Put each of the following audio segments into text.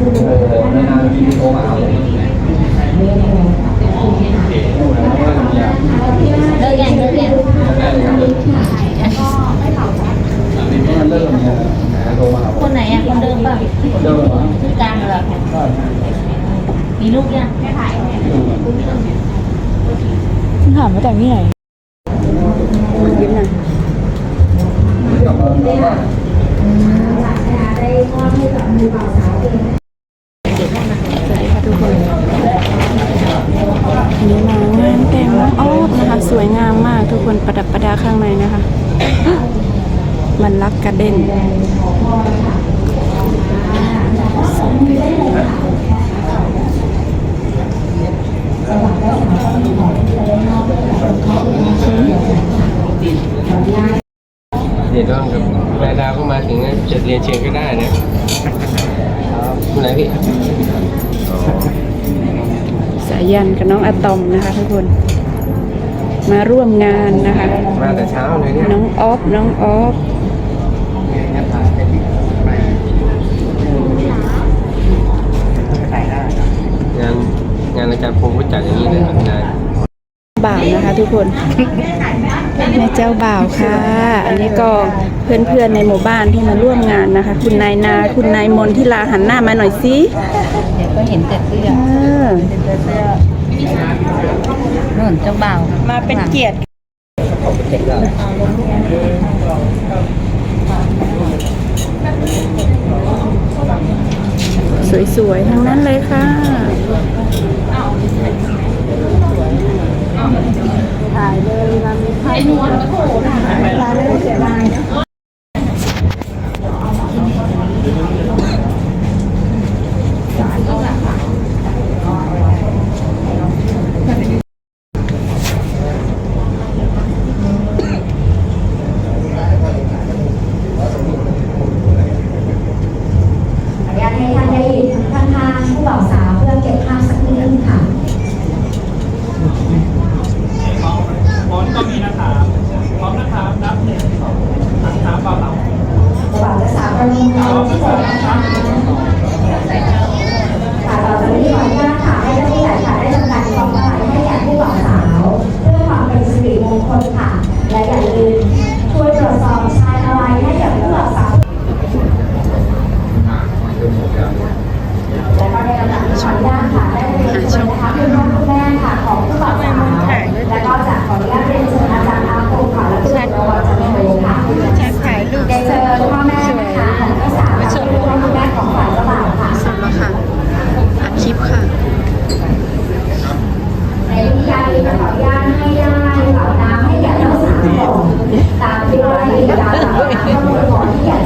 เออนานทีโทรมาเอาเลิกยังเลิกยังเริ่มเนี่ยคนไหนอะคนเดิมป่ะเริ่มเหรอกลางเหรอมีลูกยังไม่ถ่ายถามมาจากที่ไหนยิ้มหน่อยกลับมาแล้วก็ส สวยงามมากทุกคนประดับประดาข้างในนะคะ มันรักกระเด็นอืมเดี๋ยวต้องกับแม่ดาวก็มาถึงนะจะเรียนเชิญก็ได้นะคุณไหนพี่สายันกับน้องอะตอมนะคะทุกคน มาร่วมงานนะคะ มาแต่เช้าเลยเนี่ยน้องออฟน้องออฟงานงานอาจารย์พงศ์ก็จัดอย่างนี้เลยครับนายบ่าวนะคะทุกคนแม่เจ้าบ่าวค่ะ อันนี้ก็เพื่อนๆในหมู่บ้านที่มาร่วมงานนะคะ คุณนายนา คุณนายมนที่ลาหันหน้ามาหน่อยสิเดี๋ยวก็เห็นแต่เสื้อเออเห็ นแต่เสื้อนู่นเจ้าบ่าวมาเป็นเกียรติสวยๆ ทั้งนั้นเลยค่ะข เลย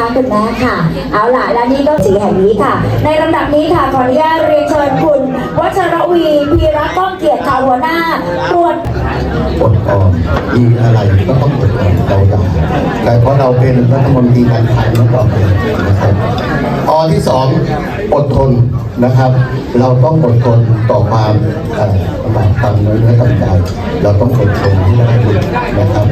นข้างๆคุณแม่ค่ะ เอาล่ะและนี่ก็สีแห่งนี้ค่ะ ในลำดับนี้ค่ะขออนุญาตเรียนเชิญคุณวัชรวีพีระก้องเกียรติค่ะหัวหน้าตรวจอดออมมีอะไรก็ต้องอดออมเราได้แต่เพราะเราเป็นรัฐมนตรีการคลังมาต่อไปนะครับอที่สองอดทนนะครับ เราต้องอดทนต่อความเอ่อประมาทความน้อยเนื้อต่ำใจเราต้องอดทนที่จะได้บุญนะครับ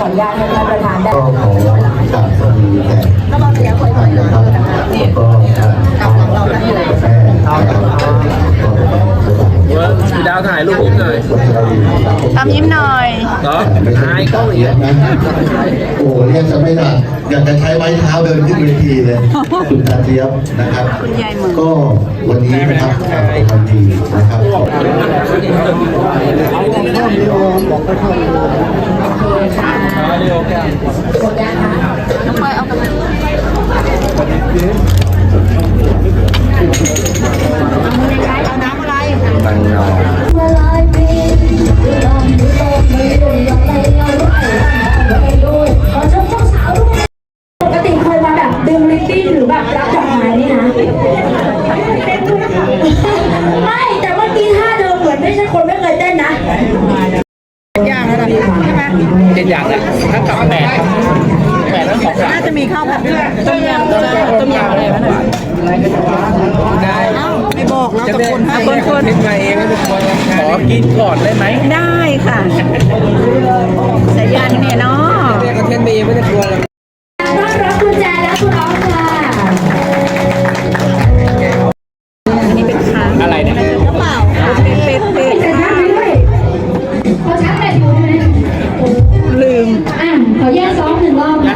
ขออนุญาตให้ท่านประธานได้ก็ขอกราบสวัสดีแขก เนาะไม่ใช่ถ่ายกกล้องเทีเยยอะบนะโอ้เรียกจะไม่ได้อยากจะใช้ไม้เท้าเดินขึ้นเวทีเลยคุณตาเทียบนะครับคุณยายเหมือนก็วันนี้นะครับทางประธานทีนะครับป อย่างอะไรใช่ไหมเจ็ดอย่างแหละถ้ากลับแปดแปดแล้วสองอย่างน่าจะมีข้าวผัดด้วยต้มยำต้มยำอะไรวะน่ะได้เอ้าไม่บอกเราจะคนให้คนคนมาเองไม่ต้องขอกินก่อนได้ไหมได้ค่ะ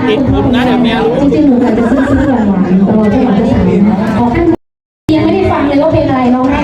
ติดผมนะเดี๋ยวเมียรู้จริงๆหนูอยากจะซื้อซื้อหวานๆตัวจังหวะภาษาขอท่านยังไม่ได้ฟังเลยว่าเป็นอะไรร้องไ